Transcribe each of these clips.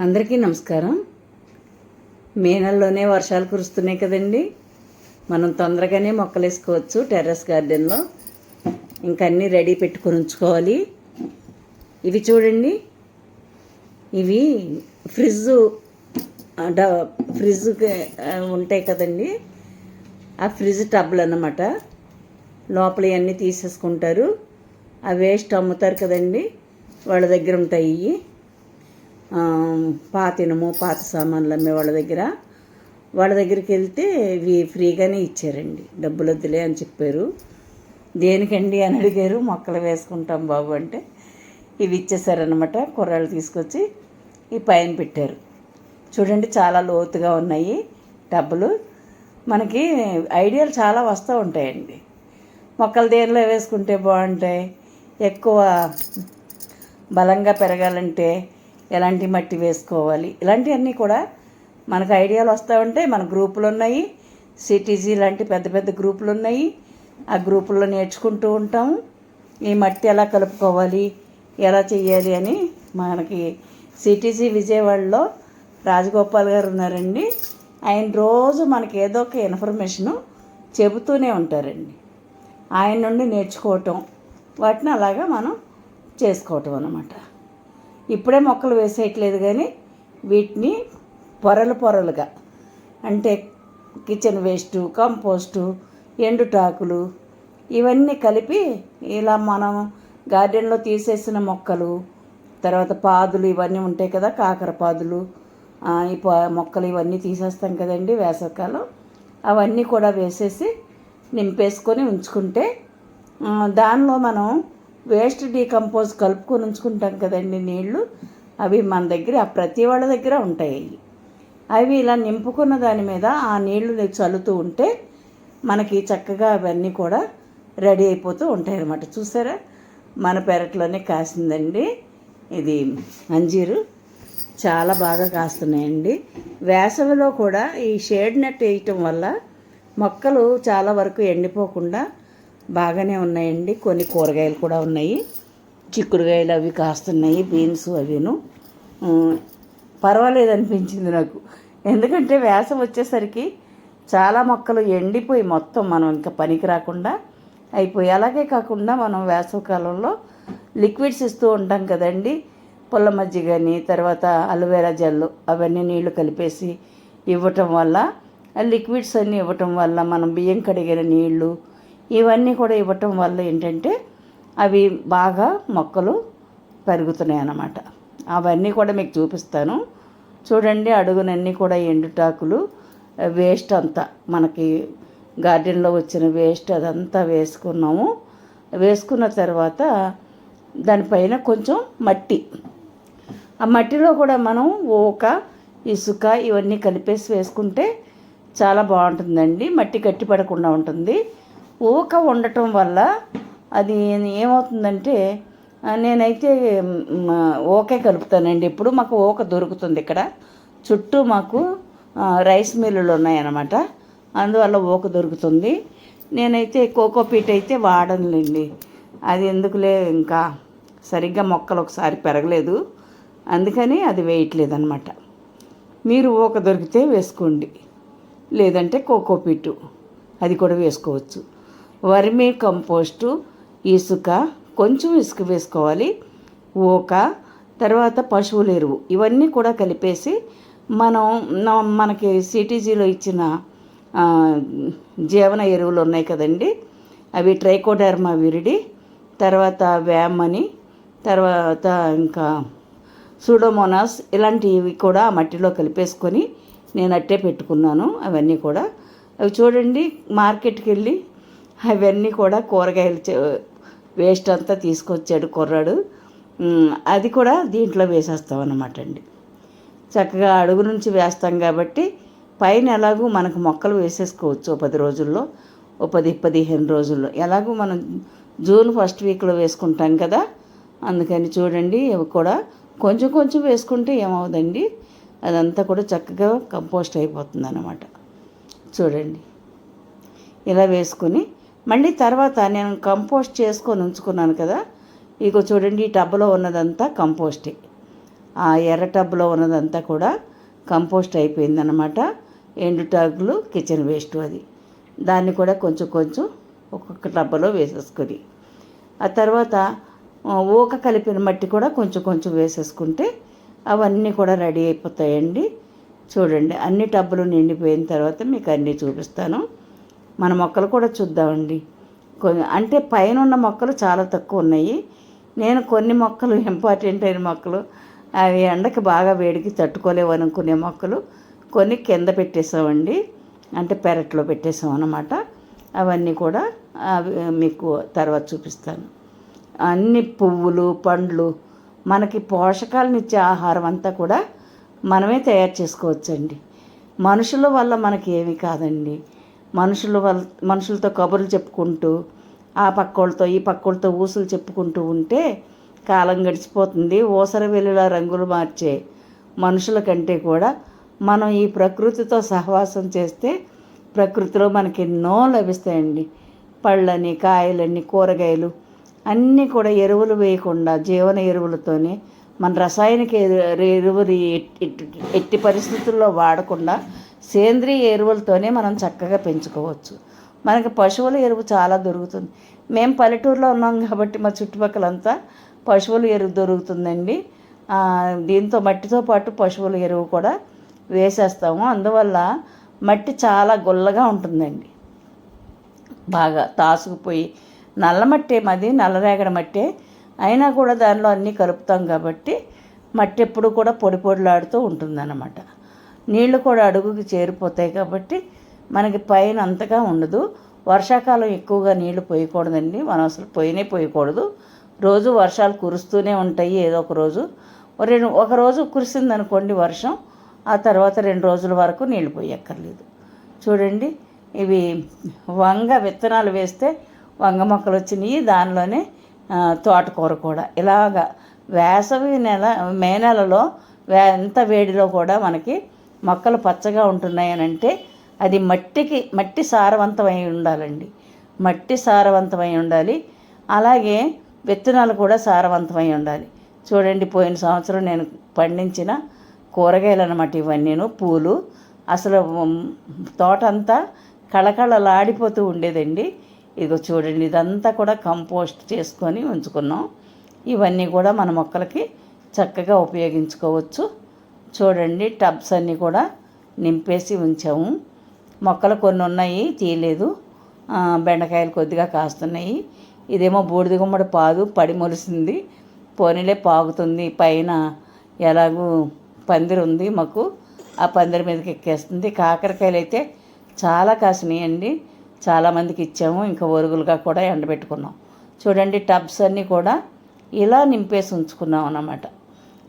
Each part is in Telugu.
అందరికీ నమస్కారం. మే నెలలోనే వర్షాలు కురుస్తున్నాయి కదండి. మనం తొందరగానే మొక్కలు వేసుకోవచ్చు టెర్రస్ గార్డెన్లో. ఇంకా అన్నీ రెడీ పెట్టుకొని ఉంచుకోవాలి. ఇవి చూడండి. ఇవి ఫ్రిడ్జ్ డ ఫ్రిడ్జ్ ఉంటాయి కదండి. ఆ ఫ్రిడ్జ్ టబ్లు అన్నమాట. లోపల అన్నీ తీసేసుకుంటారు. ఆ వేస్ట్ అమ్ముతారు కదండి. వాళ్ళ దగ్గర ఉంటాయి పాత ఇనుము పాత సామాన్లు అమ్మే వాళ్ళ దగ్గర. వాళ్ళ దగ్గరికి వెళ్తే ఇవి ఫ్రీగానే ఇచ్చారండి. డబ్బులు వద్దులే అని చెప్పారు. దేనికండి అని అడిగారు. మొక్కలు వేసుకుంటాం బాబు అంటే ఇవి ఇచ్చేసారనమాట కుర్రాళ్ళు తీసుకొచ్చి ఈ పైన పెట్టారు. చూడండి చాలా లోతుగా ఉన్నాయి డబ్బులు మనకి ఐడియాలు చాలా వస్తూ ఉంటాయండి. మొక్కలు దేనిలో వేసుకుంటే బాగుంటాయి? ఎక్కువ బలంగా పెరగాలంటే ఎలాంటి మట్టి వేసుకోవాలి? ఇలాంటివన్నీ కూడా మనకు ఐడియాలు వస్తూ ఉంటాయి. మన గ్రూపులు ఉన్నాయి. సిటీజీ లాంటి పెద్ద పెద్ద గ్రూపులు ఉన్నాయి. ఆ గ్రూపుల్లో నేర్చుకుంటూ ఉంటాం. ఈ మట్టి ఎలా కలుపుకోవాలి? ఎలా చేయాలి అని మనకి సిటీజీ విజయవాడలో రాజగోపాల్ గారు ఉన్నారండి. ఆయన రోజు మనకి ఏదో ఒక ఇన్ఫర్మేషను చెబుతూనే ఉంటారండి. ఆయన నుండి నేర్చుకోవటం వాటిని అలాగా మనం చేసుకోవటం అన్నమాట. ఇప్పుడే మొక్కలు వేసేయట్లేదు కానీ వీటిని పొరలు పొరలుగా. అంటే కిచెన్ వేస్టు కంపోస్టు ఎండుటాకులు ఇవన్నీ కలిపి ఇలా మనం గార్డెన్లో తీసేసిన మొక్కలు తర్వాత పాదులు ఇవన్నీ ఉంటాయి కదా కాకర పాదులు ఈ మొక్కలు ఇవన్నీ తీసేస్తాం కదండి వేసవికాలం. అవన్నీ కూడా వేసేసి నింపేసుకొని ఉంచుకుంటే దానిలో మనం వేస్ట్ డీకంపోజ్ కలుపుకొని ఉంచుకుంటాం కదండి నీళ్ళు అవి మన దగ్గర ప్రతి వాళ్ళ దగ్గర ఉంటాయి. అవి. అవి ఇలా నింపుకున్న దాని మీద ఆ నీళ్ళు చల్లుతూ ఉంటే మనకి చక్కగా అవన్నీ కూడా రెడీ అయిపోతూ ఉంటాయి అన్నమాట చూసారా? మన పెరట్లోనే కాసిందండి. ఇది అంజీరు. చాలా బాగా కాస్తున్నాయండి. వేసవిలో కూడా ఈ షేడ్ నెట్ వేయటం వల్ల మొక్కలు చాలా వరకు ఎండిపోకుండా బాగానే ఉన్నాయండి. కొన్ని కూరగాయలు కూడా ఉన్నాయి. చిక్కుడుగాయలు అవి కాస్తున్నాయి బీన్స్ అవిను. పర్వాలేదు అనిపించింది నాకు. ఎందుకంటే వేసవి వచ్చేసరికి చాలా మొక్కలు ఎండిపోయి మొత్తం మనం ఇంకా పనికి రాకుండా అయిపోయి అలాగే కాకుండా మనం వేసవకాలంలో లిక్విడ్స్ ఇస్తూ ఉంటాం కదండి. పుల్ల మజ్జిగని తర్వాత అలోవెరా జెల్ అవన్నీ నీళ్ళు కలిపేసి ఇవ్వటం వల్ల ఆ లిక్విడ్స్ అన్నీ ఇవ్వటం వల్ల మనం బియ్యం కడిగిన నీళ్ళు ఇవన్నీ కూడా ఇవ్వటం వల్ల ఏంటంటే అవి బాగా మొక్కలు పెరుగుతున్నాయి అన్నమాట. అవన్నీ కూడా మీకు చూపిస్తాను. చూడండి అడుగునన్నీ కూడా ఎండుటాకులు వేస్ట్ అంతా. మనకి గార్డెన్లో వచ్చిన వేస్ట్ అదంతా వేసుకున్నాము. వేసుకున్న తర్వాత దానిపైన కొంచెం మట్టి. ఆ మట్టిలో కూడా మనం ఓక ఇసుక ఇవన్నీ కలిపేసి వేసుకుంటే చాలా బాగుంటుందండి. మట్టి గట్టి పడకుండా ఉంటుంది. ఊక ఉండటం వల్ల అది ఏమవుతుందంటే నేనైతే ఓకే కలుపుతానండి. ఇప్పుడు మాకు ఓక దొరుకుతుంది ఇక్కడ. చుట్టూ మాకు రైస్ మిల్లులు ఉన్నాయన్నమాట. అందువల్ల ఓక దొరుకుతుంది. నేనైతే కోకో పీట్ అయితే వాడనులేండి. అది ఎందుకులే ఇంకా సరిగ్గా మొక్కలు ఒకసారి పెరగలేదు. అందుకని అది వేయట్లేదు అనమాట మీరు ఓక దొరికితే వేసుకోండి. లేదంటే కోకో పీటు. అది కూడా వేసుకోవచ్చు. వర్మీ కంపోస్టు ఇసుక కొంచెం ఇసుక వేసుకోవాలి. ఓక తర్వాత పశువుల ఎరువు. ఇవన్నీ కూడా కలిపేసి మనం మనకి సిటీజీలో ఇచ్చిన జీవన ఎరువులు ఉన్నాయి కదండి. అవి ట్రైకోడర్మా విరిడి తర్వాత వేమని తర్వాత ఇంకా సూడోమోనాస్ ఇలాంటివి కూడా ఆ మట్టిలో కలిపేసుకొని నేను అట్టే పెట్టుకున్నాను అవన్నీ కూడా. అవి చూడండి మార్కెట్కి వెళ్ళి అవన్నీ కూడా కూరగాయలు చే- వేస్ట్ అంతా తీసుకొచ్చాడు కుర్రాడు. అది కూడా దీంట్లో వేసేస్తాం అన్నమాట అండి. చక్కగా అడుగు నుంచి వేస్తాం కాబట్టి పైన ఎలాగూ మనకు మొక్కలు వేసేసుకోవచ్చు ఓ పది రోజుల్లో ఓ పది పదిహేను రోజుల్లో. ఎలాగూ మనం జూన్ ఫస్ట్ వీక్లో వేసుకుంటాం కదా అందుకని చూడండి ఇవి కూడా కొంచెం కొంచెం వేసుకుంటే ఏమవుదండి అదంతా కూడా చక్కగా కంపోస్ట్ అయిపోతుంది అన్నమాట చూడండి. ఇలా వేసుకుని మళ్ళీ తర్వాత నేను కంపోస్ట్ చేసుకొని ఉంచుకున్నాను కదా. ఇగో చూడండి ఈ టబ్లో ఉన్నదంతా కంపోస్టే. ఆ ఎర్ర టబ్లో ఉన్నదంతా కూడా కంపోస్ట్ అయిపోయిందనమాట ఎండు టాకులు కిచెన్ వేస్ట్ అది. దాన్ని కూడా కొంచెం కొంచెం ఒక్కొక్క టబ్బలో వేసేసుకొని. ఆ తర్వాత ఊక కలిపిన మట్టి కూడా కొంచెం కొంచెం వేసేసుకుంటే అవన్నీ కూడా రెడీ అయిపోతాయండి. చూడండి అన్ని టబ్బులు నిండిపోయిన తర్వాత మీకు అన్నీ చూపిస్తాను. మన మొక్కలు కూడా చూద్దామండి. కొన్ని అంటే పైన ఉన్న మొక్కలు చాలా తక్కువ ఉన్నాయి నేను కొన్ని మొక్కలు ఇంపార్టెంట్ అయిన మొక్కలు అవి ఎండకి బాగా వేడికి తట్టుకోలేవు అనుకునే మొక్కలు కొన్ని కింద పెట్టేసామండి. అంటే పెరట్లో పెట్టేసాం అన్నమాట అవన్నీ కూడా అవి మీకు తర్వాత చూపిస్తాను. అన్ని పువ్వులు పండ్లు మనకి పోషకాలను ఇచ్చే ఆహారం అంతా కూడా మనమే తయారు చేసుకోవచ్చండి. మనుషుల వల్ల మనకి ఏమీ కాదండి. మనుషుల వల్ల మనుషులతో కబుర్లు చెప్పుకుంటూ ఆ పక్కోళ్ళతో ఈ పక్కోళ్ళతో ఊసులు చెప్పుకుంటూ ఉంటే కాలం గడిచిపోతుంది. ఊసర వెలుల రంగులు మార్చే మనుషుల కంటే కూడా మనం ఈ ప్రకృతితో సహవాసం చేస్తే ప్రకృతిలో మనకి ఎన్నో లభిస్తాయండి. పళ్ళని కాయలని కూరగాయలు అన్నీ కూడా ఎరువులు వేయకుండా జీవన ఎరువులతోనే మన రసాయనిక ఎరు- ఎరువులు ఎట్టి ఎట్టి పరిస్థితుల్లో వాడకుండా సేంద్రియ ఎరువులతోనే మనం చక్కగా పెంచుకోవచ్చు. మనకి పశువుల ఎరువు చాలా దొరుకుతుంది. మేము పల్లెటూరులో ఉన్నాం కాబట్టి మా చుట్టుపక్కలంతా పశువుల ఎరువు దొరుకుతుందండి. దీంతో మట్టితో పాటు పశువుల ఎరువు కూడా వేసేస్తాము. అందువల్ల మట్టి చాలా గుల్లగా ఉంటుందండి. బాగా తాసుకుపోయి నల్ల మట్టే మాది నల్లరేగడి మట్టే. అయినా కూడా దానిలో అన్నీ కలుపుతాం కాబట్టి మట్టి ఎప్పుడు కూడా పొడి పొడిలాడుతూ ఉంటుందన్నమాట. నీళ్ళు కూడా అడుగుకి చేరిపోతాయి కాబట్టి మనకి పైన అంతగా ఉండదు. వర్షాకాలం ఎక్కువగా నీళ్ళు పోయకూడదండి. మనం అసలు పోయినే పోయకూడదు. రోజు వర్షాలు కురుస్తూనే ఉంటాయి ఏదో ఒక రోజు. రెండు ఒక రోజు కురిసిందనుకోండి వర్షం ఆ తర్వాత రెండు రోజుల వరకు నీళ్ళు పోయక్కర్లేదు. చూడండి ఇవి వంగ విత్తనాలు వేస్తే వంగ మొక్కలు వచ్చినాయి. దానిలోనే తోటకూర కూడా. ఇలాగా వేసవి నెల మే నెలలో ఎంత వేడిలో కూడా మనకి మొక్కలు పచ్చగా ఉంటున్నాయనంటే అంటే అది మట్టికి మట్టి సారవంతమై ఉండాలండి. మట్టి సారవంతమై ఉండాలి. అలాగే విత్తనాలు కూడా సారవంతమై ఉండాలి. చూడండి పోయిన సంవత్సరం నేను పండించిన కూరగాయలు అనమాట ఇవన్నీను పూలు. అసలు తోట అంతా కళకళలాడిపోతూ ఉండేదండి. ఇదిగో చూడండి ఇదంతా కూడా కంపోస్ట్ చేసుకొని ఉంచుకున్నాం. ఇవన్నీ కూడా మన మొక్కలకి చక్కగా ఉపయోగించుకోవచ్చు. చూడండి టబ్స్ అన్నీ కూడా నింపేసి ఉంచాము. మొక్కలు కొన్ని ఉన్నాయి తీయలేదు. బెండకాయలు కొద్దిగా కాస్తున్నాయి. ఇదేమో బూడిద గుమ్మడి పాదు పడి మొలిసింది పోనీలే పాగుతుంది పైన ఎలాగూ పందిరి ఉంది మాకు. ఆ పందిరి మీదకి ఎక్కేస్తుంది. కాకరకాయలు అయితే చాలా కాసినాయండి. చాలామందికి ఇచ్చాము. ఇంకా ఒరుగులుగా కూడా ఎండబెట్టుకున్నాం. చూడండి టబ్స్ అన్నీ కూడా ఇలా నింపేసి ఉంచుకున్నాం అన్నమాట.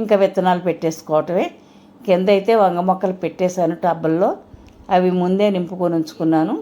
ఇంకా విత్తనాలు పెట్టేసుకోవటమే. కింద అయితే వంగ మొక్కలు పెట్టేశాను టబ్బల్లో. అవి ముందే నింపుకొని ఉంచుకున్నాను.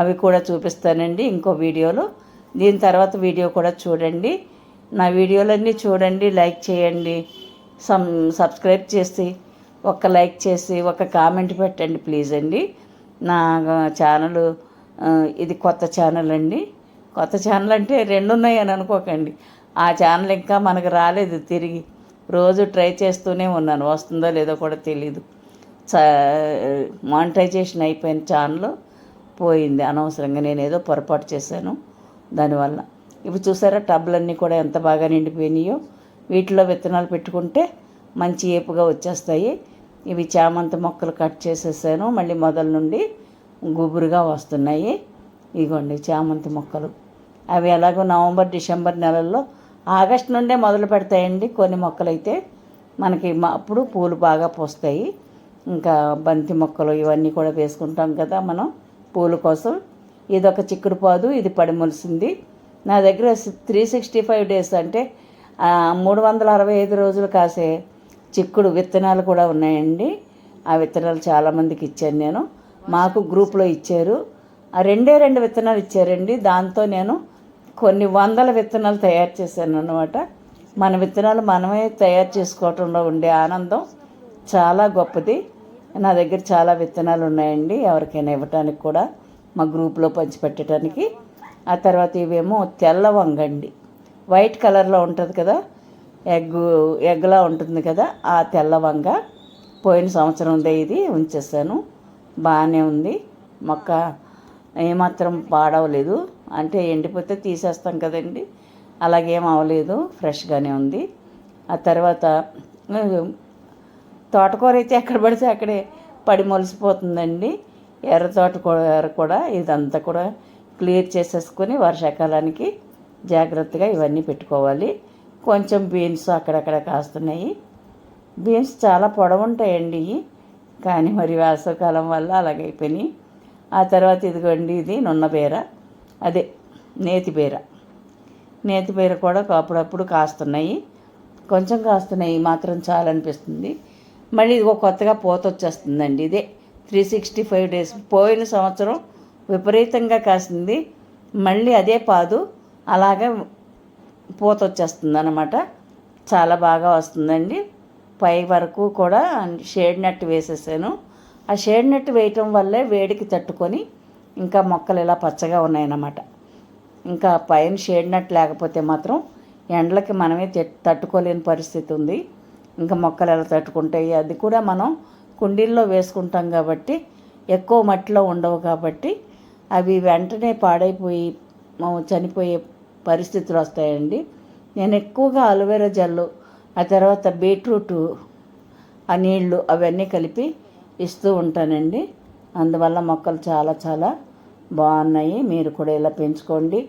అవి కూడా చూపిస్తానండి ఇంకో వీడియోలో. దీని తర్వాత వీడియో కూడా చూడండి. నా వీడియోలన్నీ చూడండి లైక్ చేయండి. సమ్ సబ్స్క్రైబ్ చేసి ఒక లైక్ చేసి ఒక కామెంట్ పెట్టండి ప్లీజ్ అండి. నా ఛానల్ ఇది కొత్త ఛానల్ అండి. కొత్త ఛానల్ అంటే రెండు ఉన్నాయని అని అనుకోకండి. ఆ ఛానల్ ఇంకా మనకు రాలేదు తిరిగి. రోజు ట్రై చేస్తూనే ఉన్నాను. వస్తుందో లేదో కూడా తెలీదు. మానిటైజేషన్ అయిపోయిన ఛానల్ పోయింది అనవసరంగా. నేను ఏదో పొరపాటు చేశాను దానివల్ల. ఇప్పుడు చూసారా టబ్లన్నీ కూడా ఎంత బాగా నిండిపోయినాయో. వీటిలో విత్తనాలు పెట్టుకుంటే మంచి ఏపుగా వచ్చేస్తాయి. ఇవి చామంతి మొక్కలు కట్ చేసేసాను. మళ్ళీ మొదల నుండి గుబురుగా వస్తున్నాయి. ఇగోండి చామంతి మొక్కలు. అవి ఎలాగో నవంబర్ డిసెంబర్ నెలల్లో ఆగస్ట్ నుండే మొదలు పెడతాయండి కొన్ని మొక్కలైతే. మనకి మా- అప్పుడు పూలు బాగా పూస్తాయి. ఇంకా బంతి మొక్కలు ఇవన్నీ కూడా వేసుకుంటాం కదా మనం పూల కోసం. ఇదొక చిక్కుడు పాదు ఇది పడి మొలిసింది. నా దగ్గర త్రీ సిక్స్టీ ఫైవ్ డేస్ అంటే మూడు వందల అరవై ఐదు రోజులు కాసే చిక్కుడు విత్తనాలు కూడా ఉన్నాయండి. ఆ విత్తనాలు చాలామందికి ఇచ్చాను నేను. మాకు గ్రూప్లో ఇచ్చారు. ఆ రెండే రెండు విత్తనాలు ఇచ్చారండి. దాంతో నేను కొన్ని వందల విత్తనాలు తయారు చేశాను అన్నమాట మన విత్తనాలు మనమే తయారు చేసుకోవటంలో ఉండే ఆనందం చాలా గొప్పది. నా దగ్గర చాలా విత్తనాలు ఉన్నాయండి. ఎవరికైనా ఇవ్వటానికి కూడా మా గ్రూప్లో పంచిపెట్టడానికి ఆ తర్వాత ఇవేమో తెల్ల వంగండి. వైట్ కలర్లో ఉంటుంది కదా ఎగ్ ఎగ్లా ఉంటుంది కదా ఆ తెల్ల వంగ. పోయిన సంవత్సరందే ఇది ఉంచేసాను బాగానే ఉంది. మొక్క ఏమాత్రం పాడవలేదు. అంటే ఎండిపోతే తీసేస్తాం కదండి. అలాగేం అవ్వలేదు ఫ్రెష్గానే ఉంది. ఆ తర్వాత తోటకూర అయితే ఎక్కడ పడితే అక్కడే పడి మొలిసిపోతుందండి. ఎర్ర తోటకూర కూడా ఇదంతా కూడా క్లియర్ చేసేసుకొని వర్షాకాలానికి జాగ్రత్తగా ఇవన్నీ పెట్టుకోవాలి. కొంచెం బీన్స్ అక్కడక్కడ కాస్తున్నాయి. బీన్స్ చాలా పొడవుంటాయండి కానీ మరి వేసవకాలం వల్ల అలాగైపోయినాయి. ఆ తర్వాత ఇదిగోండి ఇది నున్న బీర అదే నేతి బీర. కూడా అప్పుడప్పుడు కాస్తున్నాయి. కొంచెం కాస్తున్నాయి మాత్రం చాలా అనిపిస్తుంది మళ్ళీ ఇదిగో కొత్తగా పూత వచ్చేస్తుందండి ఇదే. Three sixty five days. పోయిన సంవత్సరం విపరీతంగా కాసింది. మళ్ళీ అదే పాదు అలాగే పూత వచ్చేస్తుంది అనమాట చాలా బాగా వస్తుందండి. పై వరకు కూడా షేడ్ నెట్ వేసేసాను. ఆ షేడ్ నెట్ వేయటం వల్లే వేడికి తట్టుకొని ఇంకా మొక్కలు ఇలా పచ్చగా ఉన్నాయన్నమాట. ఇంకా పైన షేడ్ నట్ లేకపోతే మాత్రం ఎండలకి మనమే తట్టుకోలేని పరిస్థితి ఉంది. ఇంకా మొక్కలు ఎలా తట్టుకుంటాయి? అది కూడా మనం కుండీల్లో వేసుకుంటాం కాబట్టి ఎక్కువ మట్టిలో ఉండవు కాబట్టి అవి వెంటనే పాడైపోయి చనిపోయే పరిస్థితులు వస్తాయండి. నేను ఎక్కువగా అలోవెరా జెల్లు ఆ తర్వాత బీట్రూటు ఆ నీళ్ళు అవన్నీ కలిపి ఇస్తూ ఉంటానండి. అందువల్ల మొక్కలు చాలా చాలా బాగున్నాయి మీరు కూడా ఇలా పెంచుకోండి.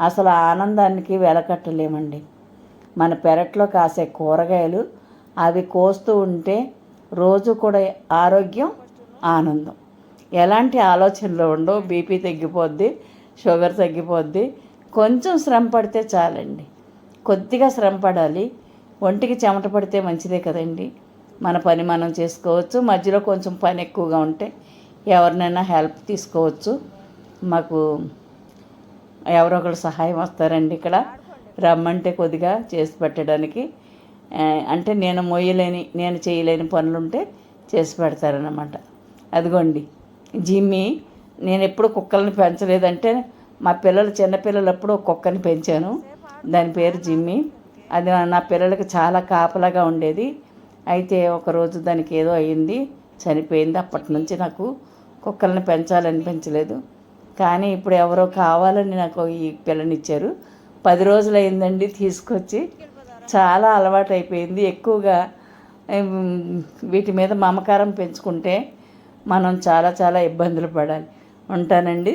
అసలు ఆనందానికి వెలకట్టలేమండి. మన పెరట్లో కాసే కూరగాయలు అవి కోస్తూ ఉంటే రోజు కూడా ఆరోగ్యం ఆనందం. ఎలాంటి ఆలోచనలు ఉండవు. బీపీ తగ్గిపోద్ది షుగర్ తగ్గిపోద్ది. కొంచెం శ్రమ పడితే చాలండి. కొద్దిగా శ్రమ పడాలి. ఒంటికి చెమట పడితే మంచిదే కదండి. మన పని మనం చేసుకోవచ్చు. మధ్యలో కొంచెం పని ఎక్కువగా ఉంటే ఎవరినైనా హెల్ప్ తీసుకోవచ్చు. మాకు ఎవరో ఒకరు సహాయం వస్తారండి ఇక్కడ. రమ్మంటే కొద్దిగా చేసి పెట్టడానికి. అంటే నేను మొయ్యలేని నేను చేయలేని పనులుంటే చేసి పెడతారనమాట అదిగోండి జిమ్మి నేను ఎప్పుడు కుక్కల్ని పెంచలేదంటే మా పిల్లలు చిన్నపిల్లలు ఎప్పుడు కుక్కని పెంచాను. దాని పేరు జిమ్మి. అది నా పిల్లలకి చాలా కాపలాగా ఉండేది. అయితే ఒకరోజు దానికి ఏదో అయ్యింది చనిపోయింది. అప్పటి నుంచి నాకు కుక్కల్ని పెంచాలనిపించలేదు. కానీ ఇప్పుడు ఎవరో కావాలని నాకు ఈ పిల్లనిచ్చారు. పది రోజులు అయిందండి తీసుకొచ్చి. చాలా అలవాటు అయిపోయింది ఎక్కువగా వీటి మీద మమకారం పెంచుకుంటే మనం చాలా చాలా ఇబ్బందులు పడాలి. ఉంటానండి.